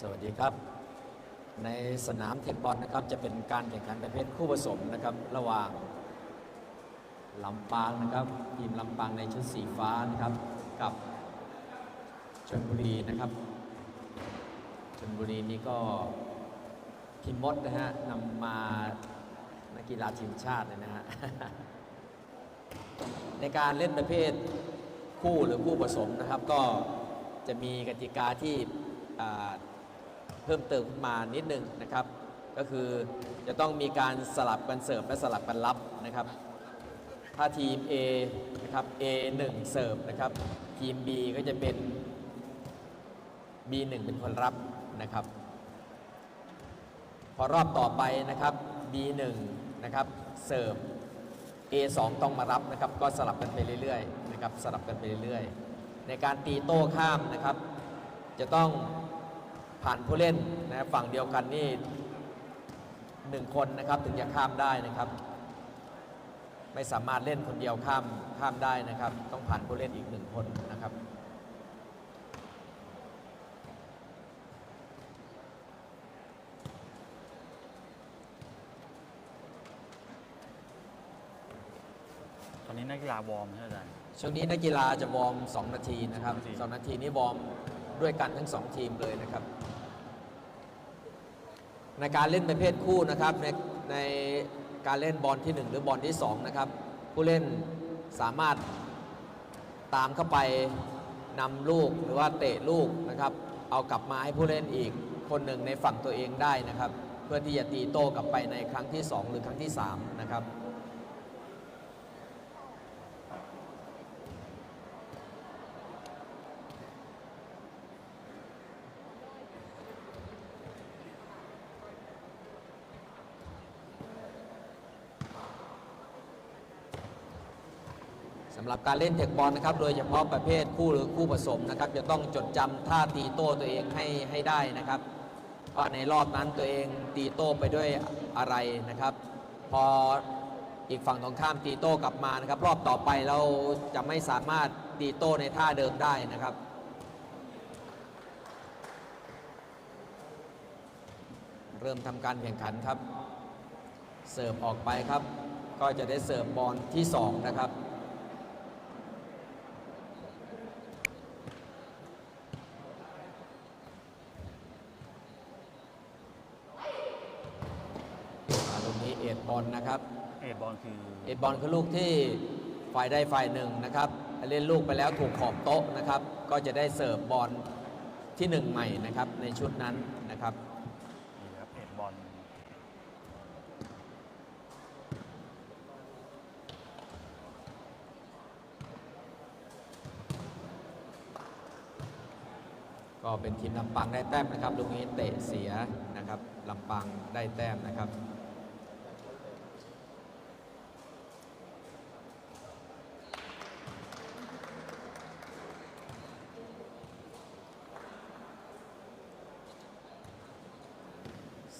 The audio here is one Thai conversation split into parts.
สวัสดีครับ ในสนามเทคบอลนะครับจะเป็นการแข่งขันประเภทคู่ผสมนะครับ ระหว่างลำปางนะครับทีมลำปางในชุดสีฟ้านะครับกับชลบุรีนะครับชลบุรีนี่ก็ทีมมดนะฮะนำมานักกีฬาทีมชาติเลยนะฮะในการเล่นประเภทคู่หรือคู่ผสมนะครับ ก็จะมีกติกาที่ เพิ่มเติมขึ้นมานิดนึงนะครับ ก็คือจะต้องมีการสลับกันเสิร์ฟและสลับกันรับนะครับ ถ้าทีม A นะครับ A 1 เสิร์ฟนะครับ ทีม B ก็จะเป็น B 1 เป็นคนรับนะครับ พอรอบต่อไปนะครับ B 1 นะครับเสิร์ฟ A 2 ต้องมารับนะครับ ก็สลับกันไปเรื่อยๆนะครับสลับกันไปเรื่อยๆ ในการตีโต้ข้ามนะครับ จะต้อง ผ่านผู้เล่นนะฝั่งเดียวกันนี่หนึ่งคนนะครับถึงจะข้ามได้นะครับ ไม่สามารถเล่นคนเดียวข้ามข้ามได้นะครับ ต้องผ่านผู้เล่นอีกหนึ่งคนนะครับตอนนี้นักกีฬาวอร์มใช่ไหมอาจารย์ ช่วงนี้นักกีฬาจะวอร์ม 2 นาทีนะครับสองนาทีสองนาทีนี้วอร์มด้วยกันทั้ง 2 ทีมเลยนะครับ ในการเล่นประเภทคู่นะครับในในการเล่นบอลที่ 1 หรือบอลที่2นะครับผู้เล่นสามารถตามเข้าไปนำลูกหรือว่าเตะลูกนะครับ เอากลับมาให้ผู้เล่นอีกคนหนึ่งในฝั่งตัวเองได้นะครับ เพื่อที่จะตีโต้กลับไปในครั้งที่ 2 หรือครั้งที่3นะครับำหรับการเล่นเทคบอลนะครับโดยเฉพาะประเภทคู่หรือคู่ผสมนะครับจะต้องจดจำท่าตีโต้ตัวเองให้ให้ได้นะครับว่าในรอบนั้นตัวเองตีโต้ไปด้วยอะไรนะครับ พออีกฝั่งตรงข้ามตีโต้กลับมานะครับ รอบต่อไปเราจะไม่สามารถตีโต้ในท่าเดิมได้นะครับเริ่มทำการแข่งขันครับ เสิร์ฟออกไปครับ ก็จะได้เสิร์ฟบอลที่สองนะครับ อ่าลูกนี้เอ็ ดบอลนะครับ เอดบอลคือเอ็ดบอลคือลูกที่ฝ่ายใดฝ่ายหนึ่งนะครับเล่นลูกไปแล้วถูกขอบโต๊ะนะครับ ก็จะได้เสิร์ฟบอลที่หนึ่งใหม่นะครับในชุดนั้นนะครับ นี่ครับเอดบอลก็เป็นทีมลำปางได้แต้มนะครับลูกนี้เตะเสียนะครับลำปางได้แต้มนะครับ เ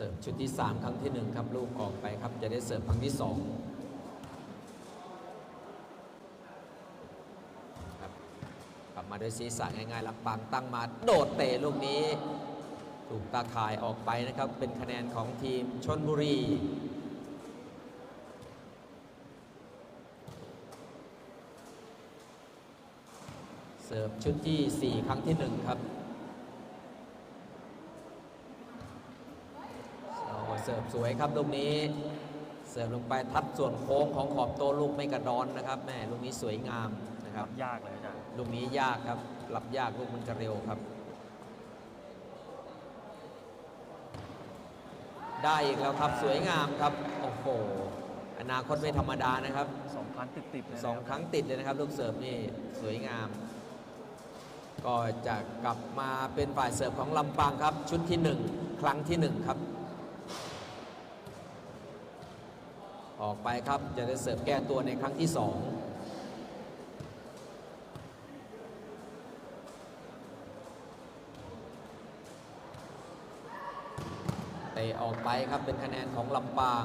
สิร์ฟชุดที่ 3 ครั้งที่ 1 ครับ ลูกออกไปครับ จะได้เสิร์ฟครั้งที่ 2 ครับกลับมาด้วยศีรษะง่ายๆลำปางตั้งมาโดดเตะลูกนี้ ถูกตาข่ายออกไปนะครับ เป็นคะแนนของทีมชนบุรีเสิร์ฟชุดที่ 4 ครั้งที่ 1 ครับโอ้ เสิร์ฟสวยครับลูกนี้เสิร์ฟลงไปทัดส่วนโค้งของขอบโต้ลูกไม่กระดอนนะครับแม่ลูกนี้สวยงามนะครับยากเลยอาจารย์ลูกนี้ยากครับรับยากลูกมันจะเร็วครับ ได้อีกแล้วครับสวยงามครับโอ้โหอนาคตไม่ธรรมดานะครับสองครั้งติดๆเลยนะสองบครั้งติดเลยนะครับ ลูกเสิร์ฟนี่สวยงาม ก็จะกลับมาเป็นฝ่ายเสิร์ฟของลำปางครับ ชุดที่หนึ่งครั้งที่หนึ่งครับ ออกไปครับจะได้เสิร์ฟแก้ตัวในครั้งที่สองเตะออกไปครับเป็นคะแนนของลำปาง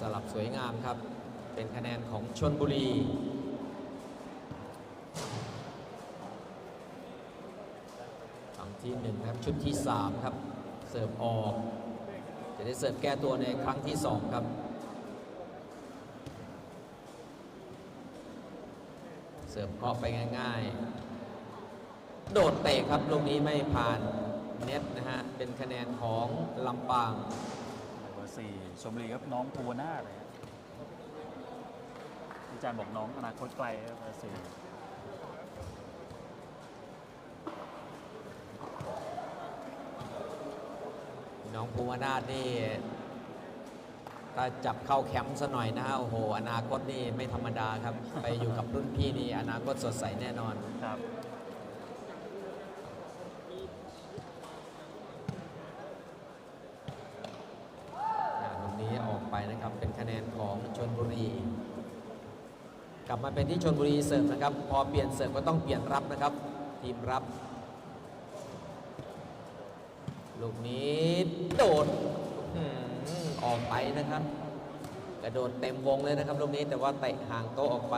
สลับสวย งามครับ เป็นคะแนนของชนบุรีครั้งที่หนึ่งนะครับชุดที่สามครับ เสิร์ฟออก จะได้เสิร์ฟแก้ตัวในครั้งที่สองครับเสิร์ฟเคาะไปง่ายๆ โดดเตะครับ ลูกนี้ไม่ผ่านเน็ตนะฮะ เป็นคะแนนของลำปางเบอร์สี่ชมรีครับน้องภูวนาเลย อาจารย์บอกน้องอนาคตไกลครับเบอร์สี่น้องภูวนาถนี่ถ้าจับเข้าแคมป์ซะหน่อยนะฮะโอ้โห อนาคตนี่ไม่ธรรมดาครับ ไปอยู่กับรุ่นพี่นี่อนาคตสดใสแน่นอนครับ อ่าตรงนี้ออกไปนะครับ เป็นคะแนนของชนบุรี กลับมาเป็นที่ชนบุรีเสิร์ฟนะครับ พอเปลี่ยนเสิร์ฟก็ต้องเปลี่ยนรับนะครับ ทีมรับ ลูกนี้โดดออกไปนะครับ กระโดดเต็มวงเลยนะครับลูกนี้แต่ว่าเตะห่างโต๊ะออกไป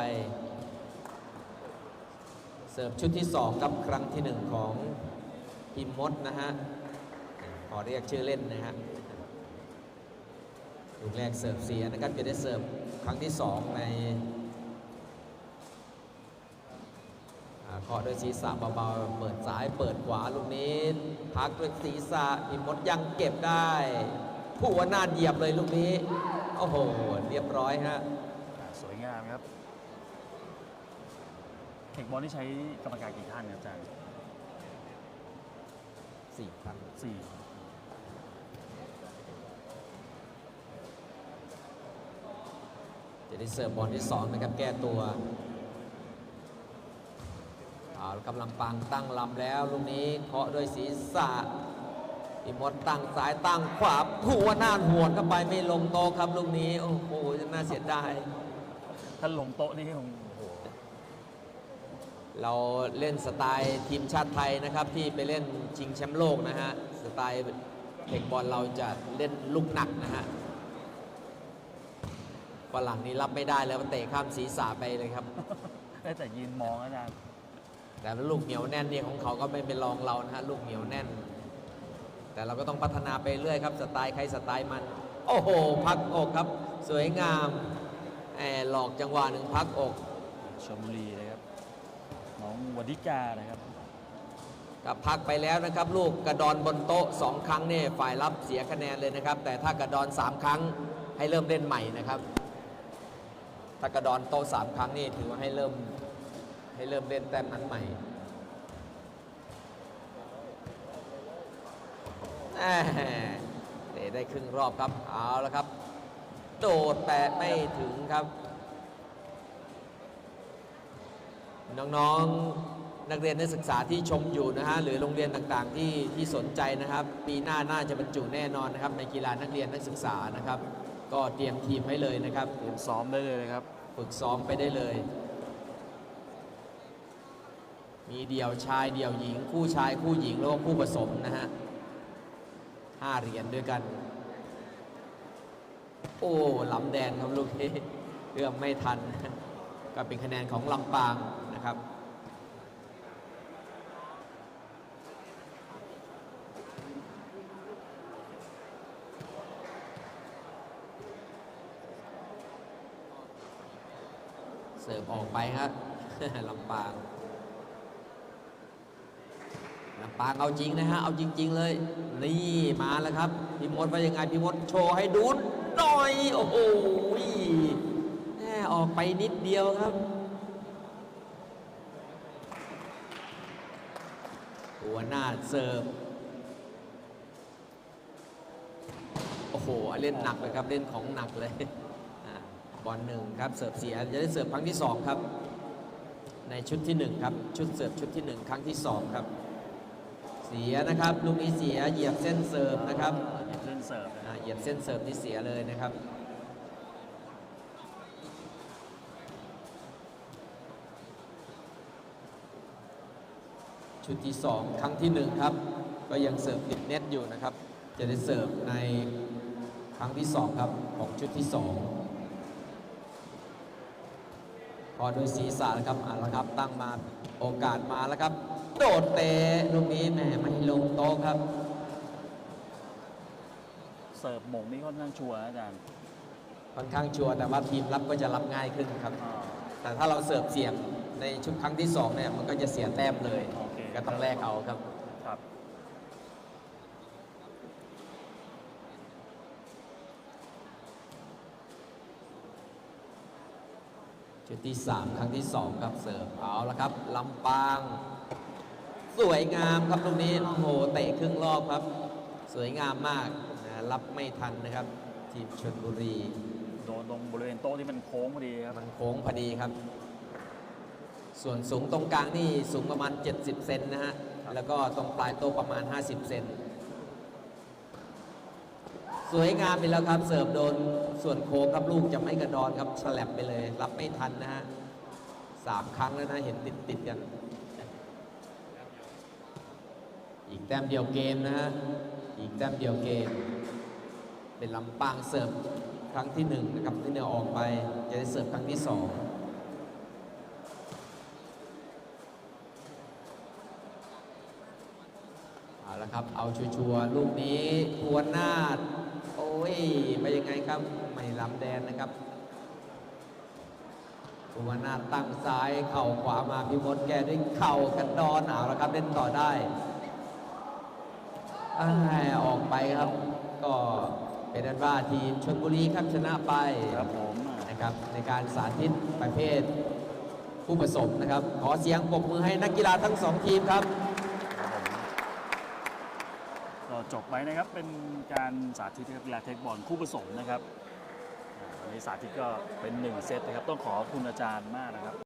เสิร์ฟชุดที่2ครับครั้งที่ 1 ของพิมมดนะฮะขอเรียกชื่อเล่นนะฮะลูกแรกเสิร์ฟเสียนะครับจะได้เสิร์ฟครั้งที่ 2 ในอ่า เคาะด้วยศีรษะเบาๆ เปิดซ้ายเปิดขวาลูกนี้ พักด้วยศีรษะพิมมดยังเก็บได้ ผู้ว่านาดเหยียบเลยลูกนี้ โอ้โห เรียบร้อยฮะอ่าสวยงามครับ เทคบอลที่ใช้กรรมการกี่ท่านครับอาจารย์สี่ครั้งสี่จะได้เสิร์ฟบอลที่2นะครับแก้ตัวเอาละกำลังปังตั้งลำแล้วลูกนี้เคาะด้วยศีรษะอิมดตั้งซ้ายตั้งขวาผัวหน้าหวนเข้าไปไม่ลงโตะครับลูกนี้โอ้โหน่าเสียดายถ้าลงโต๊ะนี่คงโอ้โหเราเล่นสไตล์ทีมชาติไทยนะครับ ที่ไปเล่นชิงแชมป์โลกนะฮะสไตล์เทคบอลเราจะเล่นลูกหนักนะฮะฝรั่งนี้รับไม่ได้แล้วเตะข้ามศีรษะไปเลยครับได้แต่ยืนมองอาจารย์ แต่ลูกเหนียวแน่นเนี่ยของเขาก็ไม่เป็นรองเรานะฮะลูกเหนียวแน่น แต่เราก็ต้องพัฒนาไปเรื่อยครับ สไตล์ใครสไตล์มัน โอ้โห พักอกครับ สวยงามแหมหลอกจังหวะหนึ่งพักอกชลบุรีนะครับน้องวดิกานะครับกับพักไปแล้วนะครับ ลูกกระดอนบนโต๊ะสองครั้งเนี่ยฝ่ายรับเสียคะแนนเลยนะครับ แต่ถ้ากระดอนสามครั้งให้เริ่มเล่นใหม่นะครับ ถ้ากระดอนโต๊ะสามครั้งนี่ถือว่าให้เริ่ม ให้เริ่มเล่นแต้มนั้นใหม่แหม่เตะได้ครึ่งรอบครับเอาแล้วครับ โดดแต่ไม่ถึงครับ น้องๆนักเรียนนักศึกษาที่ชมอยู่นะฮะหรือโรงเรียนต่างๆที่ที่สนใจนะครับ ปีหน้าน่าจะบรรจุแน่นอนนะครับ ในกีฬานักเรียนนักศึกษานะครับ ก็เตรียมทีมไว้เลยนะครับ เตรียมซ้อมได้เลยนะครับ ฝึกซ้อมไปได้เลย มีเดี่ยวชายเดี่ยวหญิง คู่ชายคู่หญิงแล้วก็คู่ผสมนะฮะห้าเหรียญด้วยกัน โอ้ลำแดงครับลูกนี้เรื่องไม่ทัน ก็เป็นคะแนนของลำปางนะครับเสิร์ฟออกไปครับลำปาง ลำ ปางเอาจริงนะฮะ เอาจริง ๆ เลย นี่มาแล้วครับ พี่มดว่ายังไงพี่มดโชว์ให้ดูหน่อย โอ้โหแม่ออกไปนิดเดียวครับหัวหน้าเสิร์ฟโอ้โห เล่นหนักเลยครับ เล่นของหนักเลยอ่าบอลหนึ่งครับ เสิร์ฟเสีย จะได้เสิร์ฟครั้งที่สองครับ ในชุดที่หนึ่งครับ ชุดเสิร์ฟชุดที่หนึ่งครั้งที่สองครับ เสียนะครับลูกนี้เสียเหยียบเส้นเสิร์ฟนะครับเหยียบเส้นเสิร์ฟอ่เหยียบเส้นเสิร์ฟที่เสียเลยนะครับชุดที่ 2 ครั้งที่ 1 ครับ ก็ยังเสิร์ฟติดเน็ตอยู่นะครับ จะได้เสิร์ฟในครั้งที่ 2 ครับ ของชุดที่ 2 พอโดยศีรษะนะครับอ่าแล้วครับตั้งมาโอกาสมาแล้วครับ โดดเตะลูกนี้แหมไม่ลงโต๊ะครับ เสิร์ฟหม่งนี่ค่อนข้างชัวร์นะอาจารย์ค่อนข้างชัวร์แต่ว่าทีมรับก็จะรับง่ายขึ้นครับ อ่าแต่ถ้าเราเสิร์ฟเสี่ยงในชุดครั้งที่สองเนี่ยมันก็จะเสียแต้มเลย โอเค ก็ต้องแลกเอาครับ ครับ ชุดที่ 3 ครั้งที่ 2 ครับเสิร์ฟเอาละครับลำปาง สวยงามครับตรงนี้โอ้โหเตะครึ่งรอบครับ สวยงามมากนะรับไม่ทันนะครับ ทีมชนบุรี โดนตรงบริเวณโต๊ะที่มันโค้งพอดีครับมันโค้งพอดีครับ ส่วนสูงตรงกลางนี่สูงประมาณ 70 เซนนะฮะแล้วก็ตรงปลายโต๊ะประมาณ 50 เซน สวยงามไปแล้วครับเสิร์ฟโดนส่วนโค้งครับลูกจะไม่กระดอนครับฉลับไปเลย รับไม่ทันนะฮะสามครั้งแล้วนะเห็นติดติดกัน อีกแต้มเดียวเกมนะฮะอีกแต้มเดียวเกม เป็นลำปางเสิร์ฟครั้งที่หนึ่งนะครับที่เนี่ยออกไปจะได้เสิร์ฟครั้งที่สองเอาละครับ เอาชัวร์ลูกนี้พวนนาด ยไปยังไงครับ ไม่ลำแดนนะครับพวนนาตั้งซ้ายเข่าขวามาพี่มดแกด้วยเข่ากันดอนเอาละครับเล่นต่อได้อออกไปครับ ก็เป็นอันว่าทีมชนบุรีครับชนะไปครับผมนะครับในการสาธิตประเภทผู้ผสมนะครับ ขอเสียงปรบมือให้นักกีฬาทั้งสองทีมครับผมก็ จบไปนะครับเป็นการสาธิตนะครับกีฬาเทคบอลคู่ผสมนะครับวันนี้สาธิตก็เป็นหนึ่งเซตนะครับต้องขอบคุณอาจารย์มากนะครับ